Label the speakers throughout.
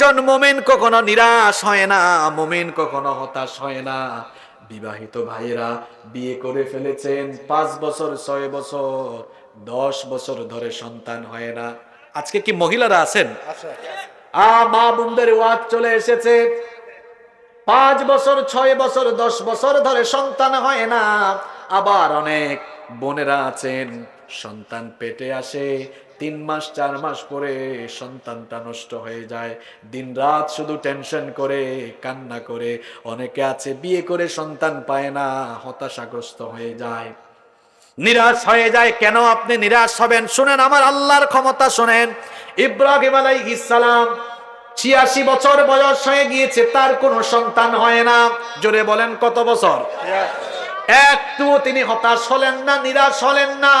Speaker 1: একজন মোমেন কখনো নিরাশ হয় না মোমেন কখনো হতাশ হয় না। বিবাহিত ভাইয়েরা বিয়ে করে ফেলেছেন পাঁচ বছর ছয় বছর দশ বছর ধরে সন্তান হয় না। আজকে কি মহিলারা আছেন? আ মা বোনদের ওয়াজ চলে এসেছে। পাঁচ বছর ছয় বছর দশ বছর ধরে সন্তান হয় না। আবার অনেক বোনেরা আছেন সন্তান পেটে আসে তিন মাস চার মাস পরে সন্তানটা নষ্ট হয়ে যায়। দিন রাত শুধু টেনশন করে কান্না করে। অনেকে আছে বিয়ে করে সন্তান পায় না হতাশাগ্রস্ত হয়ে যায়। নিরাশ হয়ে যায় কেন আপনি নিরাশ হবেন? শুনেন আমার আল্লাহর ক্ষমতা শুনেন। ইব্রাহিম আলাইহিস সালাম ছিয়াশি বছর বয়স হয়ে গিয়েছে তার কোনো সন্তান হয় না। জোরে বলেন কত বছর? একটু তিনি হতাশ হলেন না নিরাশ হলেন না।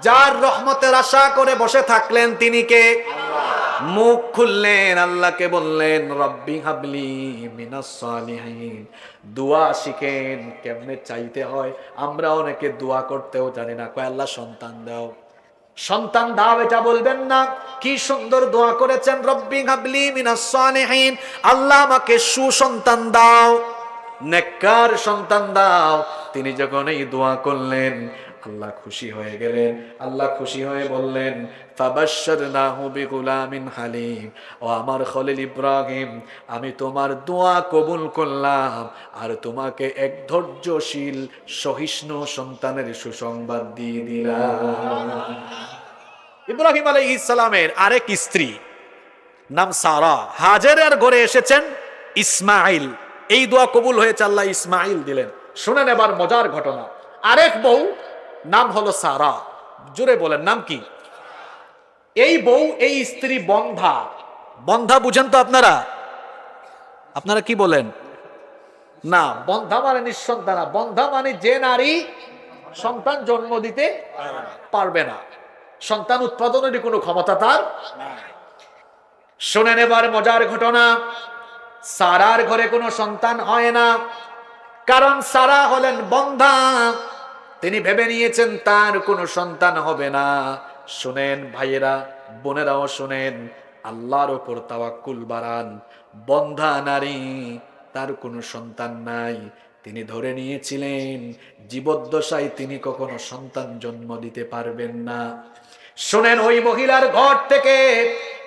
Speaker 1: যার রহমতের আশা করে বসে থাকলেন তিনি কে? মুখ খুললেন, আল্লাহকে বললেন, রব্বি হাবলি মিনাস সালিহিন। দোয়া শিখেন, কেমনে চাইতে হয়? আমরা অনেকে দোয়া করতেও জানি না। কয়, আল্লাহ, সন্তান দাও। সন্তান দাও, এটা বলবেন না। কি সুন্দর দোয়া করেছেন, রব্বি হাবলি মিনাস সালিহিন। আল্লাহ আমাকে সুসন্তান দাও, নেককার সন্তান দাও। তিনি যখন এই দোয়া করলেন আল্লাহ খুশি হয়ে গেলেন। আল্লাহ খুশি হয়ে বললেন হালিম। ও আমার খলিল ইব্রাহিম, আমি তোমার দোয়া কবুল করলাম। আর তোমাকে এক ধৈর্যশীল, সহিষ্ণু সন্তানের সুসংবাদ দিয়ে দিলাম। ইব্রাহিম সালামের আরেক স্ত্রী নাম সারা। হাজারের ঘরে এসেছেন ইসমাইল এই দোয়া কবুল হয়েছে, আল্লাহ ইসমাইল দিলেন। শুনেন এবার মজার ঘটনা। আরেক বউ নাম হলো সারা। জুড়ে বলেন, নাম কি? এই বউ, এই স্ত্রী বন্ধা। বন্ধা বুঝেন তো আপনারা? আপনারা কি বলেন? না, বন্ধা মানে নিঃসন্তানা বন্ধা মানে যে নারী সন্তান জন্ম দিতে পারবে না। সন্তান উৎপাদনের কোনো ক্ষমতা তার শোনেন এবার মজার ঘটনা, সারার ঘরে কোনো সন্তান হয় না। কারণ সারা হলেন বন্ধা। তিনি ভেবে নিয়েছেন, তার কোনো সন্তান হবে না। শুনেন ভাইয়েরা, বোনেরাও শুনেন, আল্লাহর ওপর তাওয়াক্কুল বাড়ান। বন্ধা নারী, তার কোনো সন্তান নাই। তিনি ধরে নিয়েছিলেন, জীবদ্দশায় তিনি কখনো সন্তান জন্ম দিতে পারবেন না। শোনেন, ওই মহিলার ঘর থেকে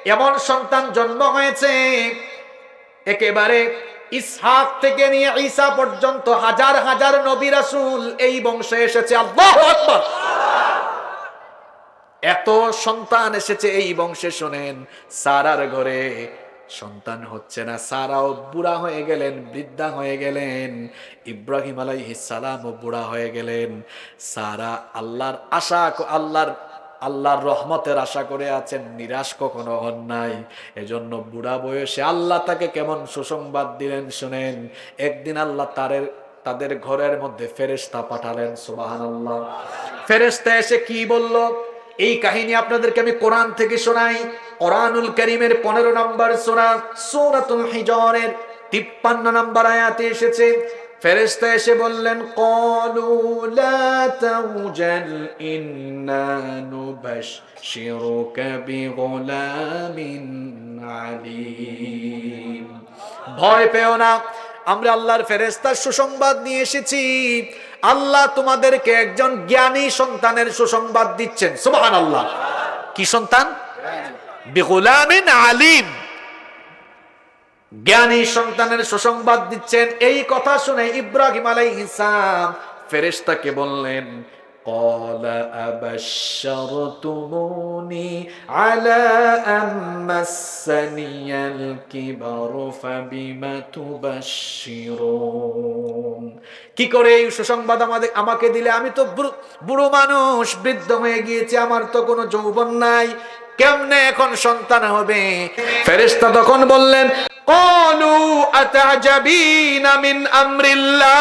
Speaker 1: এমন সন্তান জন্ম হয়েছে, একেবারে ইসহাক থেকে নিয়ে ঈসা পর্যন্ত হাজার হাজার নবী রাসূল এই বংশে এসেছে। আল্লাহু আকবার। এত সন্তান এসেছে এই বংশে, শোনেন, সারার ঘরে সন্তান হচ্ছে না। সারাও বুড়া হয়ে গেলেন, বৃদ্ধা হয়ে গেলেন, ইব্রাহিম আলাইহিস সালামও বুড়া হয়ে গেলেন। সারা আল্লাহর আশা, আল্লাহর আল্লাহর রহমতের আশা করে আছেন, নিরাশ কখনো হন নাই। এজন্য বুড়া বয়সে আল্লাহ তাকে কেমন সুসংবাদ দিলেন শুনেন, একদিন আল্লাহ তারের, তাদের ঘরের মধ্যে ফেরেশতা পাঠালেন সুবাহান আল্লাহ ফেরেশতা এসে কি বলল? এই কাহিনী আপনাদেরকে আমি কোরআন থেকে শোনাই। কোরআনুল করিমের পনেরো নম্বর সোনা সৌরাতুল হিজরের তিপ্পান্ন নম্বর আয়াতে এসেছে ফেরেশতা এসে বললেন ইন্না ভয় পেও না, আমরা আল্লাহর ফেরেস্তার সুসংবাদ নিয়ে এসেছি। আল্লাহ তোমাদেরকে একজন জ্ঞানী সন্তানের সুসংবাদ দিচ্ছেন। সুবহান আল্লাহ কি সন্তান? বিগুলামিন আলিম। জ্ঞানী সন্তানের সুসংবাদ দিচ্ছেন এই কথা শুনে ইব্রাহিম আলাইহিসাম ফেরেশতাকে বললেন قال أبشرتموني على أن مسني الكبر فبم تبشرون কি করে এই সুসংবাদ আমাদের আমাকে দিলে আমি তো বুড়ো- বুড়ো মানুষ বৃদ্ধ হয়ে গিয়েছি আমার তো কোনো যৌবন নাই কেমনে এখন সন্তান হবে? ফেরেশতা তখন বললেন কলু আতাজাবিনা মিন আমরিল্লাহ।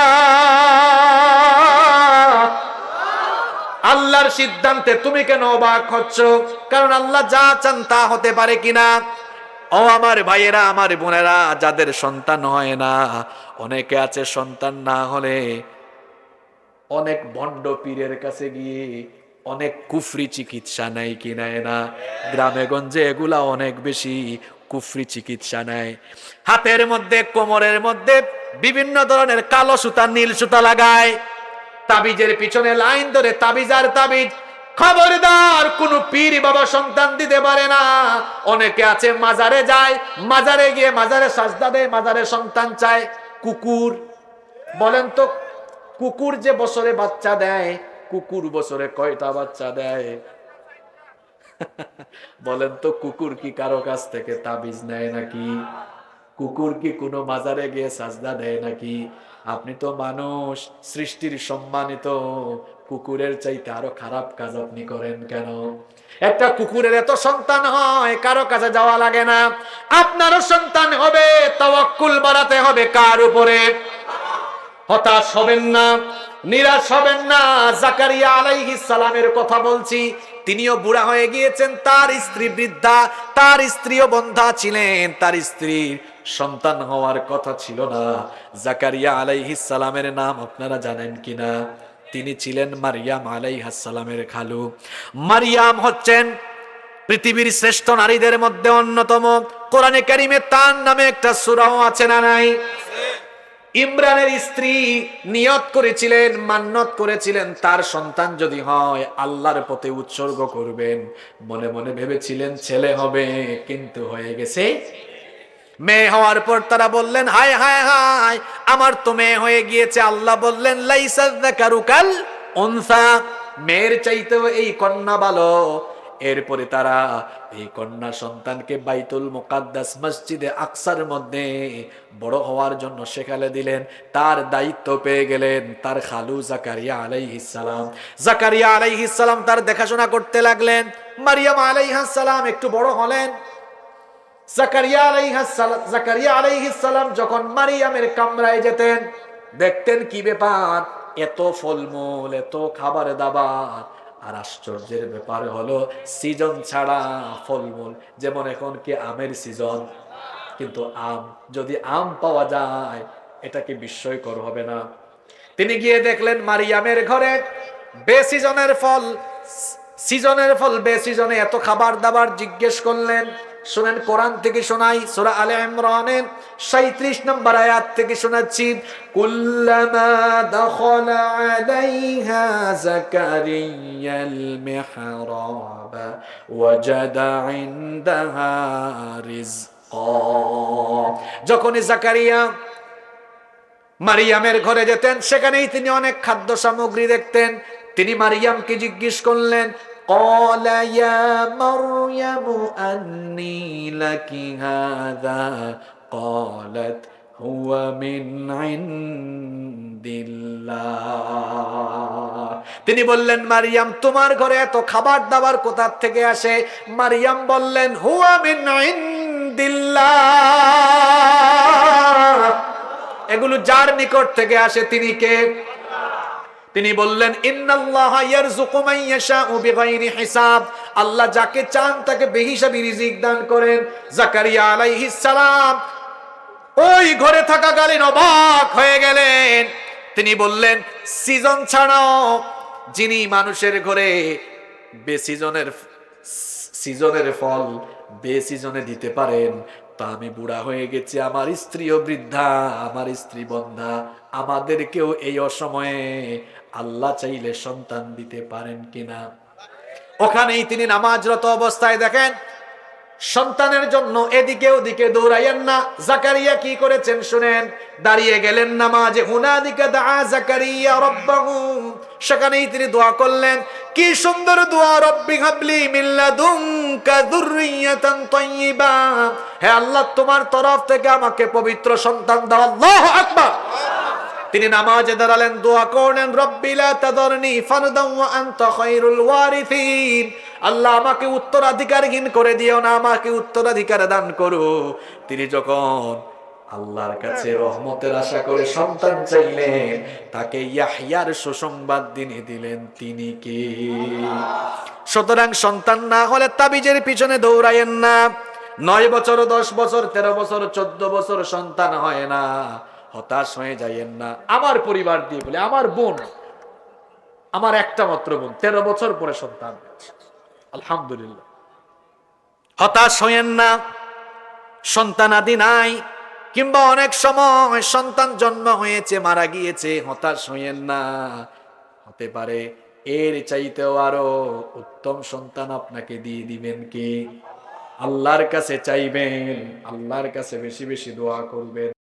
Speaker 1: আল্লাহর সিদ্ধান্তে তুমি কেন অবাক হচ্ছ? কারণ আল্লাহ যা চান তা হতে পারে কিনা ও আমার ভাইয়েরা আমার বোনেরা যাদের সন্তান হয় না অনেকে আছে সন্তান না হলে অনেক ভণ্ড পীরের কাছে গিয়ে অনেক কুফরি চিকিৎসা নেয় কি নেয় না। গ্রামে গঞ্জে এগুলা অনেক বেশি কুফরি চিকিৎসা নেয় হাতের মধ্যে, কোমরের মধ্যে বিভিন্ন ধরনের কালো সুতা, নীল সুতা লাগায়। তাবিজের পিছনে লাইন ধরে তাবিজ আর তাবিজ। খবরদার, কোন পীর বাবা সন্তান দিতে পারে না। অনেকে আছে মাজারে যায়, মাজারে গিয়ে মাজারে সাজদা দেয়, মাজারে সন্তান চায়। কুকুর, বলেন তো, কুকুর যে বছরে বাচ্চা দেয় কুকুর বছরে কয়টা বাচ্চা দেয়? বলেন তো, কুকুর কি কারও কাছ থেকে তাবিজ নেয় নাকি? কুকুর কি কোনো মাজারে গিয়ে সাজদা দেয় নাকি? আপনি তো মানুষ, সৃষ্টির সম্মানিত। কুকুরের চাইতে আরও খারাপ কাজ আপনি করেন কেন? একটা কুকুরের এত সন্তান হয়, কারও কাছে যাওয়া লাগে না। আপনারও সন্তান হবে, তাওয়াক্কুল বাড়াতে হবে কার উপরে? হতাশ হবেন না। নিরাশ হবেন না। জাকারিয়া আলাইহিস সালামের কথা বলছি। তিনিও বুড়া হয়ে গিয়েছেন, তার স্ত্রী বৃদ্ধা, তার স্ত্রীও বন্ধা ছিলেন, তার স্ত্রীর সন্তান হওয়ার কথা ছিল না। জাকারিয়া আলাইহিস সালামের নাম আপনারা জানেন কিনা? তিনি ছিলেন মারিয়াম আলাইহাস সালামের খালু। মারিয়াম হচ্ছেন পৃথিবীর শ্রেষ্ঠ নারীদের মধ্যে অন্যতম। কোরআনে কারিমে তার নামে একটা সূরাও আছে না নাই? ইমরানের স্ত্রী নিয়ত করেছিলেন, মান্নত করেছিলেন, তার সন্তান যদি হয়, আল্লাহর পথে উৎসর্গ করবেন। মনে মনে ভেবেছিলেন, ছেলে হবে, কিন্তু হয়ে গেছে। মেয়ে হওয়ার পর তারা বললেন, হায় হায় হায়, আমার তো মেয়ে হয়ে গিয়েছে। আল্লাহ বললেন লাইসাল অনসা মেয়ের চাইতেও এই কন্যা ভালো। এরপরে তারা এই কন্যা সন্তানকে বাইতুল মুকাদ্দাস মসজিদে আকসার মধ্যে বড় হওয়ার জন্য সেখানে দিলেন। তার দায়িত্ব পেয়ে গেলেন তার খালু জাকারিয়া আলাইহিস সালাম। জাকারিয়া আলাইহিস সালাম তার দেখাশোনা করতে লাগলেন। মারিয়াম আলাইহিস সালাম একটু বড় হলেন। জাকারিয়া আলাইহিস সালাম জাকারিয়া আলাইহিস সালাম যখন মারিয়ামের কামরায় যেতেন, দেখতেন কি ব্যাপার? এত ফলমূল, এত খাবার দাবার আর আশ্চর্যের ব্যাপারে হলো সিজন ছাড়া ফলমূল, যেমন এখন কি আমের সিজন কিন্তু আম, যদি আম পাওয়া যায়, এটা কি বিস্ময়কর হবে না? তিনি গিয়ে দেখলেন মারিয়ামের ঘরে বেসিজনের ফল সিজনের ফল বেসিজনে এত খাবার দাবার জিজ্ঞেস করলেন শুনেন, কোরআন থেকে শোনাই, সোরা আলে ইমরানের 37 নম্বর আয়াত থেকে শোনাচ্ছি। কুল্লামা দাখালা আলাইহা জাকারিয়াল মিহরাব ওয়াজাদা ইনদাহা রিজকা। যখনই জাকারিয়া মারিয়ামের ঘরে যেতেন, সেখানেই তিনি অনেক খাদ্য সামগ্রী দেখতেন। তিনি মারিয়ামকে জিজ্ঞেস করলেন قال يا مريم أني لك هذا قالت هو من عند الله তিনি বললেন মারিয়াম তোমার ঘরে এত খাবার দাবার কোথা থেকে আসে মারিয়াম বললেন হুয়া মিন ইন্দিল্লাহ এগুলো যার নিকট থেকে আসে তিনি কে তিনি বললেন হিসাব। আল্লাহ যাকে চান তাকে বেহিসাবি রিজিক দান করেন। জাকারিয়া আলাইহিস সালাম ওই ঘরে থাকা থাকাকালীন অবাক হয়ে গেলেন। তিনি বললেন, সিজন ছাড়াও যিনি মানুষের ঘরে বেসিজনের সিজনের ফল বেসিজনে দিতে পারেন, তা আমি বুড়া হয়ে গেছি, আমার স্ত্রীও বৃদ্ধা, আমার স্ত্রী বন্ধা, আমাদেরকেও এই অসময়ে আল্লাহ চাইলে সন্তান দিতে পারেন কিনা? ওখানেই তিনি নামাজরত অবস্থায় দেখেন, সন্তানের জন্য এদিকে ওদিকে দৌড়াইয়েন না। জাকারিয়া কি করেছেন শুনেন, দাঁড়িয়ে গেলেন নামাজে। হুনাদিকে দা জাকারিয়া রব্বাহু। সেখানেই তিনি দোয়া করলেন, কি সুন্দর দোয়া রব্বি হাবলি মিল্লাদুনকা যুররিয়াতান তাইয়্যিবা হে আল্লাহ, তোমার তরফ থেকে আমাকে পবিত্র সন্তান দাও। আল্লাহু আকবার। তিনি নামাজে দাঁড়ালেন, দোয়া করলেন রব্বিলা তাদরনি ফারদান ওয়া আনতা খায়রুল ওয়ারিসিন। আল্লাহ আমাকে উত্তরাধিকারহীন করে দিও না, আমাকে উত্তরাধিকার দান করো। তিনি যখন আল্লাহর কাছে রহমতের আশা করে সন্তান চাইলেন, তাকে ইয়াহিয়ার সুসংবাদ দিনে দিলেন। তিনি কে? সুতরাং সন্তান না হলে তাবিজের পিছনে দৌড়ায়েন না। নয় বছর, দশ বছর, তেরো বছর, চোদ্দ বছর সন্তান হয় না। হতাশ হয়ে যাইয়েন না। আমার পরিবার দিয়ে বলে, আমার বোন, আমার একটা মাত্র বোন, তেরো বছর পরে সন্তান আলহামদুলিল্লাহ। হতাশ হইয়েন না সন্তান আদি নাই, কিংবা অনেক সময় সন্তান জন্ম হয়েছে, মারা গিয়েছে, হতাশ হইয়েন না। হতে পারে এর চাইতেও আরও উত্তম সন্তান আপনাকে দিয়ে দিবেন কি? আল্লাহর কাছে চাইবেন, আল্লাহর কাছে বেশি বেশি দোয়া করবেন।